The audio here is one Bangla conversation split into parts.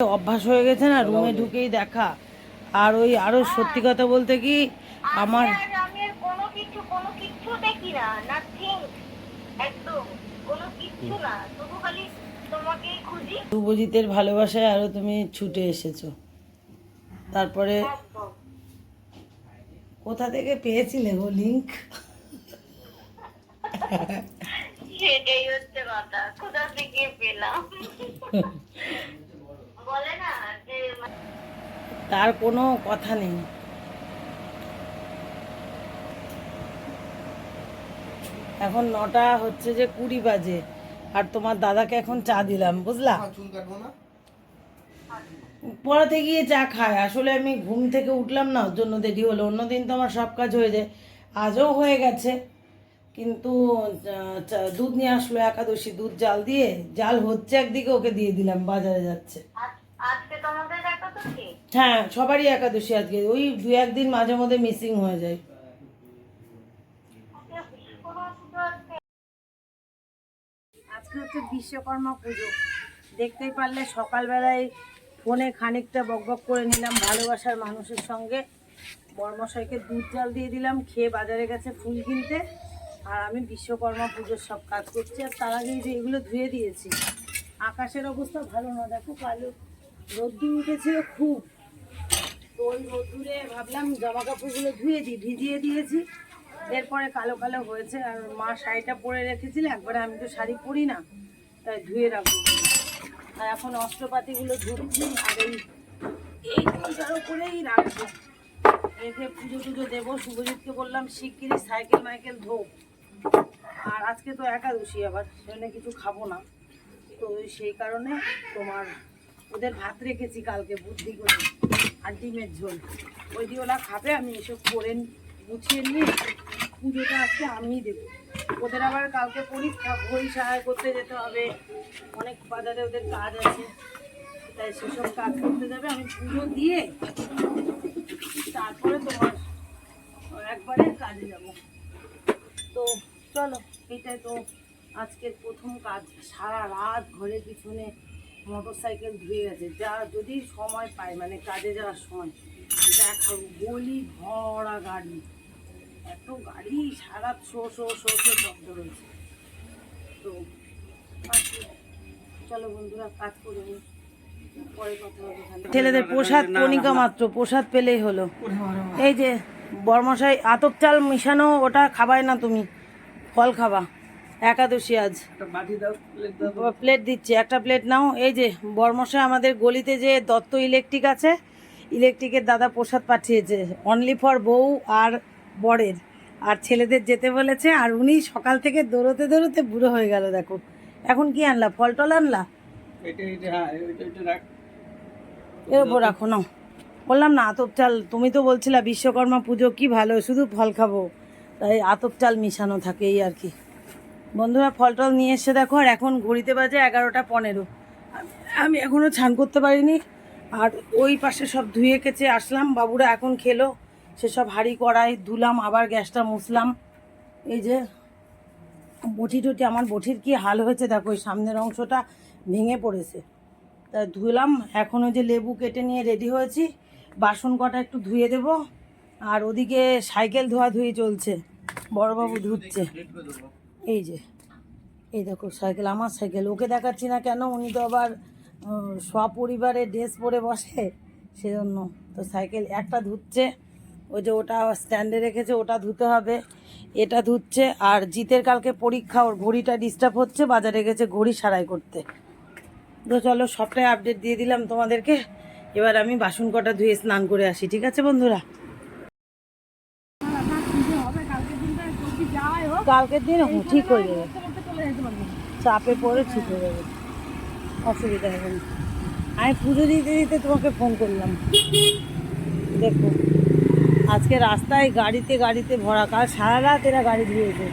অভ্যাস হয়ে গেছে না রুমে ঢুকেই দেখা। আর ওই আরও সত্যি কথা বলতে কি আমার আমি আর আমি আর কোনো কিছু কোনো কিচ্ছু দেখি না নাথিং একদম কোনো কিচ্ছু না। শুধু খালি তোমাকেই খুঁজি। শুভজিতের ভালোবাসায় আরও তুমি ছুটে এসেছ। তারপরে কোথা থেকে পেয়েছিলে গো লিঙ্ক সেটাই হচ্ছে কথা কোথা থেকে পেলাম বলে না যে তার কোনো কথা নেই। এখন নটা হচ্ছে যে কুড়ি বাজে আর তোমার দাদাকে এখন চা দিলাম বুঝলা? পড়াতে গিয়ে চা খায়। আসলে আমি ঘুম থেকে উঠলাম না ওর জন্য দেরি হলো। অন্যদিন তো আমার সব কাজ হয়ে যায়। আজও হয়ে গেছে। কিন্তু চা- দুধ নিয়ে আসলো একাদশী। দুধ জাল দিয়ে জাল হচ্ছে একদিকে ওকে দিয়ে দিলাম বাজারে যাচ্ছে। আজকে তোমাদের দেখা তো কি হ্যাঁ সবারই একাদশী আজকে। ওই দু একদিন মাঝে মধ্যে মিসিং হয়ে যায়। আজকে হচ্ছে বিশ্বকর্মা পুজো। দেখতেই পারলে সকালবেলায় ফোনে খানিকটা বকবক করে নিলাম ভালোবাসার মানুষের সঙ্গে। বর্মশাইকে দুধ জাল দিয়ে দিলাম, খেয়ে বাজারে গেছে ফুল কিনতে। আর আমি বিশ্বকর্মা পুজোর সব কাজ করছি, আর তার আগে যে এগুলো ধুয়ে দিয়েছি। আকাশের অবস্থা ভালো না, দেখো কালো। রোদ্দুর উঠেছিল খুব। তো ওই রোদ্দুরে ভাবলাম জামা কাপড়গুলো ধুয়ে দিই, ভিজিয়ে দিয়েছি। এরপরে কালো কালো হয়েছে, আর মা শাড়িটা পরে রেখেছিল, একবারে আমি তো শাড়ি পরি না, তাই ধুয়ে রাখব। আর এখন অস্ত্রপাতিগুলো ধুচ্ছি, আর এই এই ফুলটার উপরেই রাখব। রেখে পুজো টুজো দেবো, শুভজিৎকে বললাম, শিগগিরই সাইকেল মাইকেল ধো আর আজকে তো একাদশী, আবার সেখানে কিছু খাব না। তো সেই কারণে তোমার, ওদের ভাত রেখেছি কালকে, বুদ্ধি করে। আর ডিমের ঝোল। ওই দিয়ে ওরা খাবে, আমি এসব করে গুছিয়ে নিয়ে পুজোটা আজকে আমি দেবো। ওদের আবার কালকে পরীক্ষা বই সহায় করতে যেতে হবে। অনেক বাজারে ওদের কাজ আছে। তাই সেসব কাজ করতে যাবে। আমি পুজো দিয়ে তারপরে তোমার একবারে কাজে যাব। তো চলো, এটাই তো আজকের প্রথম কাজ। সারা রাত ঘরের পিছনে মোটর সাইকেল ধুয়ে গেছে। যা যদি সময় পায় মানে কাজে যাওয়ার সময় দেখাবো গলি ভরা গাড়ি। এত গাড়ি সারা শো শো শো শো শব্দ রয়েছে। তো চলো বন্ধুরা কাজ করে। ছেলেদের প্রসাদ কণিকা মাত্র প্রসাদ পেলেই হলো। এই যে বর্মশাই আতপ চাল মিশানো ওটা খাবায় না তুমি। ফল খাবা। একাদশী আজ। প্লেট দিচ্ছি। একটা প্লেট নাও। এই যে বর্মশাই আমাদের গলিতে যে দত্ত ইলেকট্রিক আছে ইলেকট্রিকের দাদা প্রসাদ পাঠিয়েছে। অনলি ফর বউ আর বরের। আর ছেলেদের যেতে বলেছে আর উনি সকাল থেকে দৌড়তে দৌড়তে বুড়ো হয়ে গেল দেখো। এখন কি আনলা? ফল টল আনলা? এর উপর রাখো না বললাম না আতপ চাল তুমি তো বলছিলা বিশ্বকর্মা পুজো কি ভালো শুধু ফল খাব। তাই আতপ চাল মিশানো থাকে এই আর কি। বন্ধুরা ফল টল নিয়ে এসে দেখো, আর এখন ঘড়িতে বাজে এগারোটা পনেরো। আমি- এখনও ছান করতে পারিনি, আর ওই পাশে সব ধুয়ে কেচে আসলাম। বাবুরা এখন খেলো, সেসব হাঁড়ি কড়াই ধুলাম, আবার গ্যাসটা মুছলাম। এই যে, বটি টটি, আমার বটির কি হাল হয়েছে দেখো ওই সামনের অংশটা ভেঙে পড়েছে। তা ধুলাম, এখন ওই যে লেবু কেটে নিয়ে রেডি হয়েছি। বাসন কটা একটু ধুয়ে দেব, আর ওদিকে সাইকেল ধোয়া ধুয়ে চলছে, বড়বাবু ধুচ্ছে। এই যে, এই দেখো সাইকেল, আমার সাইকেল। ওকে দেখাচ্ছি না কেন? উনি তো আবার সপরিবারে ড্রেস পরে বসে, সেজন্য। তো সাইকেল একটা ধুচ্ছে, ওই যে ওটা স্ট্যান্ডে রেখেছে, ওটা ধুতে হবে, এটা ধুচ্ছে, আর জিতের কালকে পরীক্ষা, ওর ঘড়িটা ডিস্টার্ব হচ্ছে, বাজারে গেছে ঘড়ি সারাই করতে। তো চলো, সবটাই আপডেট দিয়ে দিলাম তোমাদেরকে। এবার আমি বাসন কটা ধুয়ে স্নান করে আসি, ঠিক আছে বন্ধুরা? কালকের দিন ঠিক হয়ে যাবে। চাপে পড়ে ঠিক হয়ে যাবে। অসুবিধা হবে না। আমি পুজো দিতে দিতে তোমাকে ফোন করলাম। দেখো, আজকে রাস্তায় গাড়িতে গাড়িতে ভরা, কাল সারা রাত এরা গাড়ি ধুয়েছে।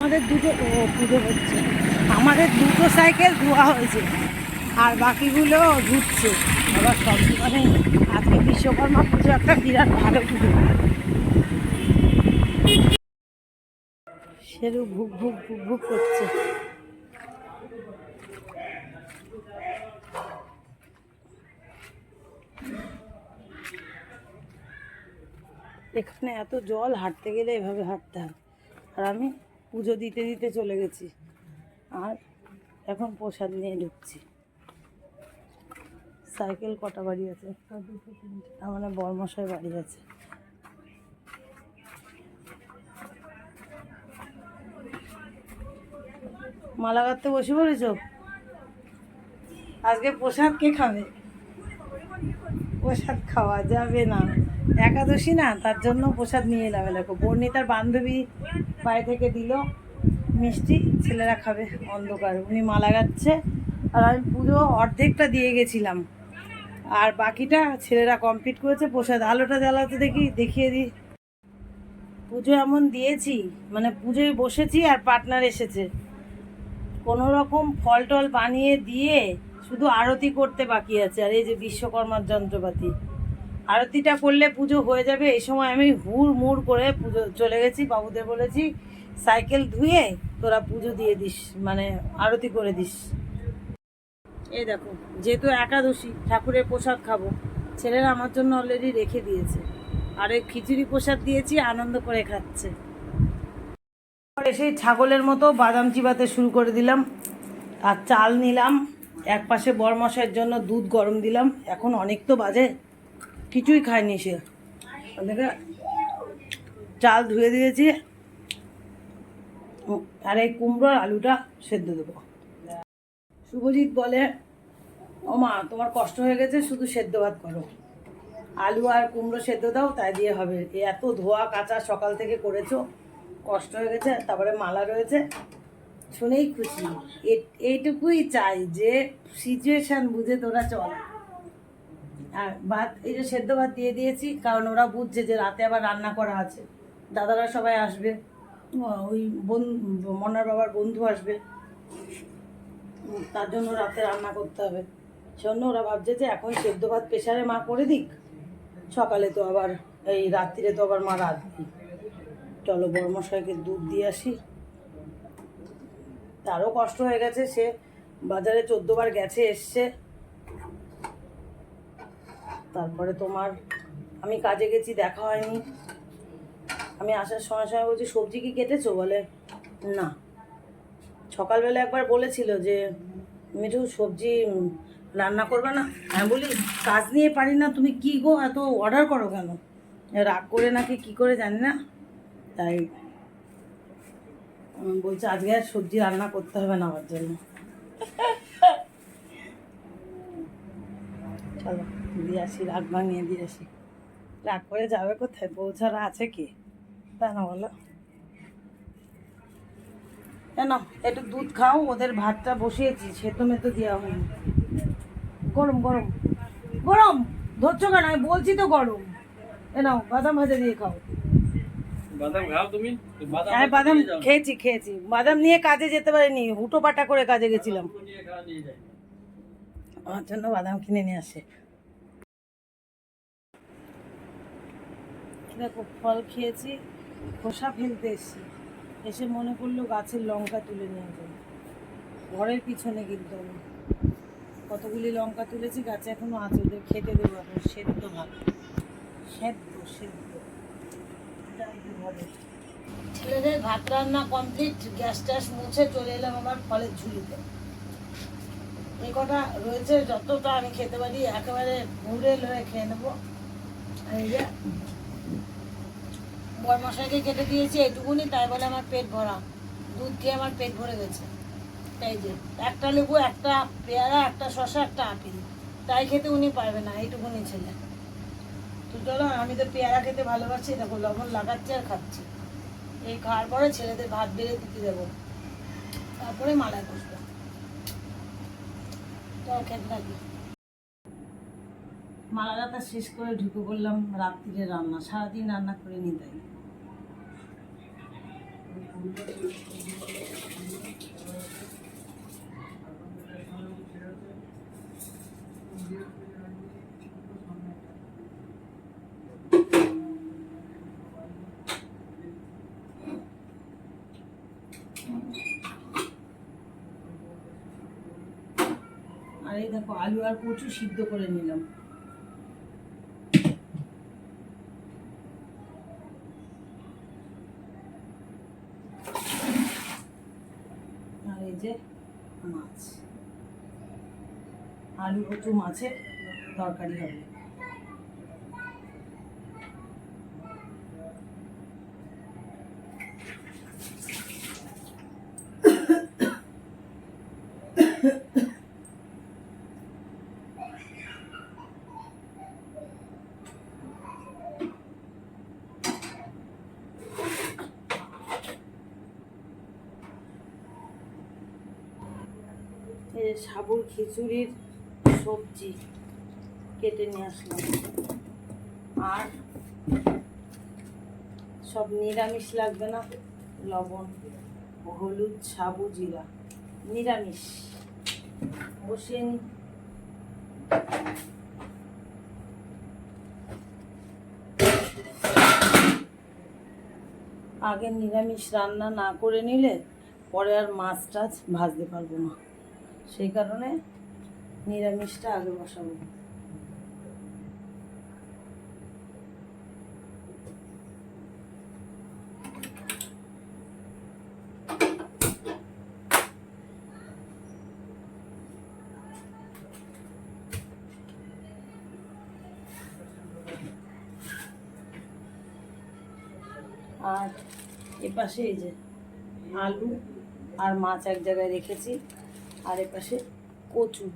আমাদের দুটো পুজো হচ্ছে। আমাদের দুটো সাইকেল ধোয়া হয়েছে, আর বাকিগুলো ধুচ্ছে। আবার সব মানে আজকে বিশ্বকর্মা পুজো একটা বিরাট ভালো পুজো। ঢেরু ভুক ভুক ভুক ভুক করছে। এখানে এত জল, হাঁটতে গেলে এভাবে হাঁটতে হয়। আর আমি পুজো দিতে দিতে চলে গেছি। আর এখন প্রসাদ নিয়ে ঢুকছি। সাইকেল কটা বাড়ি আছে? একটা দুটো তিনটে তার মানে বর্মশায় বাড়ি আছে। মালা গাঁথতে বসে পড়েছ? আজকে প্রসাদ কে খাবে? প্রসাদ খাওয়া যাবে না। একাদশী না, তার জন্য প্রসাদ নিয়ে এলাম। এ দেখো বর্ণিতার বান্ধবী বাড়ি থেকে দিল মিষ্টি, ছেলেরা খাবে অন্ধকার। উনি মালা গাচ্ছে আর আমি পুরো অর্ধেকটা দিয়ে গেছিলাম। আর বাকিটা ছেলেরা কমপ্লিট করেছে, প্রসাদ আলোটা জ্বালাতে দেখি, দেখিয়ে দিই। পুজো এমন দিয়েছি মানে পুজোয় বসেছি আর পার্টনার এসেছে। কোনো রকম ফল টল বানিয়ে দিয়ে শুধু আরতি করতে বাকি আছে, আর এই যে বিশ্বকর্মার যন্ত্রপাতি। আরতিটা করলে পুজো হয়ে যাবে, এই সময় আমি হুড় মুড় করে পুজো চলে গেছি, বাবুদের বলেছি, সাইকেল ধুয়ে তোরা পুজো দিয়ে দিস মানে আরতি করে দিস। এই দেখো, যেহেতু একাদশী, ঠাকুরের প্রসাদ খাব। ছেলেরা আমার জন্য অলরেডি রেখে দিয়েছে। আর এই খিচুড়ি প্রসাদ দিয়েছি, আনন্দ করে খাচ্ছে। এসে ছাগলের মতো বাদাম চিবাতে শুরু করে দিলাম। আর চাল নিলাম। এক পাশে বরমশাইয়ের জন্য দুধ গরম দিলাম। এখন অনেক তো বাজে। কিছুই খায়নি সে। চাল ধুয়ে দিয়েছি। আর এই কুমড়োর আলুটা সেদ্ধ দেবো। শুভজিৎ বলে, ও মা, তোমার কষ্ট হয়ে গেছে, শুধু সেদ্ধ ভাত করো। আলু আর কুমড়ো সেদ্ধ দাও, তাই দিয়ে হবে। এত ধোয়া কাঁচা সকাল থেকে করেছ। কষ্ট হয়ে গেছে, তারপরে মালা রয়েছে। শুনেই খুশি। এইটুকুই চাই যে সিচুয়েশন বুঝে তোরা চল। আর ভাত, এই যে সেদ্ধ ভাত দিয়ে দিয়েছি, কারণ ওরা বুঝছে যে রাতে আবার রান্না করা আছে। দাদারা সবাই আসবে। ওই বোন মনার বাবার বন্ধু আসবে। তার জন্য রাতে রান্না করতে হবে। সেজন্য ওরা ভাবছে যে এখন সেদ্ধ ভাত প্রেশারে মা করে দিক। সকালে তো আবার, এই রাত্রিরে তো আবার মা রাঁধবে চলো বর্মশাইকে দুধ দিয়ে আসি। তারও কষ্ট হয়ে গেছে, সে বাজারে চোদ্দবার গেছে, এসছে। তারপরে তোমার, আমি কাজে গেছি, দেখা হয়নি। আমি আসার সময় সময় বলছি, সবজি কি কেটেছো? বলে, না। সকালবেলা একবার বলেছিল যে, মিঠু, সবজি রান্না করবে না। আমি বলি, কাজ নিয়ে পারি না, তুমি কি গো, এত অর্ডার করো কেন? রাগ করে নাকি কি করে জানি না। তাই বলছে, আজকে আর সবজি রান্না করতে হবে না আমার জন্য। চলো, দিয়ে আসি, রাগ ভাঙিয়ে দিয়ে আসি। রাগ করে যাবে কোথায়? পৌঁছারা আছে কি? তা না বলো। কেন একটু দুধ খাও, ওদের ভাতটা বসিয়েছি, সেতো মেতো দেওয়া হয়নি। গরম গরম। গরম! ধরছো কেন? আমি বলছি তো গরম। এ নাও, বাদাম ভাজা দিয়ে খাও। বাদাম খাও তুমি? হ্যাঁ বাদাম খেয়েছি খেয়েছি। বাদাম নিয়ে কাজে যেতে পারিনি হুটো পাটা করে কাজে গেছিলাম। আমার জন্য বাদাম কিনে নিয়ে আসে। দেখো ফল খেয়েছি খোসা ফেলতে এসেছি। এসে মনে করল গাছের লঙ্কা তুলে নিয়ে যাই। ঘরের পিছনে কিন্তু আমি। কতগুলি লঙ্কা তুলেছি গাছে এখনও আছে ওদের খেতে দেবো এখন। সেদ্ধ ভাত। সেদ্ধ সেদ্ধ। ছেলেদের ভাত রান্না কমপ্লিট গ্যাস ট্যাস মুছে চলে এলাম আমার ফলের ঝুলিতে এই কটা রয়েছে, যতটা আমি খেতে পারি, একেবারে ঘুরে লয়ে খেয়ে নেব। এই যে, বরমশাইকে কেটে দিয়েছি এইটুকুনি, তাই বলে আমার পেট ভরা। দুধ খেয়ে আমার পেট ভরে গেছে। তাই যে, একটা লেবু, একটা পেয়ারা, একটা শসা, একটা আপেল। তাই খেতে উনি পারবে না, এইটুকুনি ছেলে। তো আমি তো পেয়ারা খেতে ভালোবাসি, দেখো লবণ লাগাচ্ছি আর খাচ্ছি। এই খাওয়ার পরে ছেলেদের ভাত বেড়ে দিতে দেবো। তারপরে মালায় বসবো। চল খেতে থাকি। মালাগাতা শেষ করে ঢুকে পড়লাম রাত্রিরে রান্না। সারাদিন রান্না করে নি আর এই দেখো আলু আর কচু সিদ্ধ করে নিলাম। আর এই যে মাছ। আলু কচু মাছের তরকারি হবে। খিচুড়ির সবজি কেটে নিয়ে আসলাম। আর সব নিরামিষ লাগবে না? লবণ, হলুদ, সাবু, জিরা। নিরামিষ। বসিয়ে নি। আগে নিরামিষ রান্না না করে নিলে পরে আর মাছ টাছ ভাজতে পারব না। সেই কারণে নিরামিষটা আগে বসাবো। আর এপাশে এই যে আলু আর মাছ এক জায়গায় রেখেছি। আর এপাশে কচু।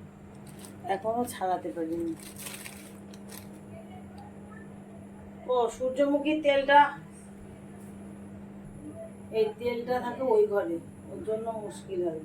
এখনও ছাড়াতে পারিনি। ও সূর্যমুখীর তেলটা, এই তেলটা থাকে ওই ঘরে। ওর জন্য মুশকিল হয়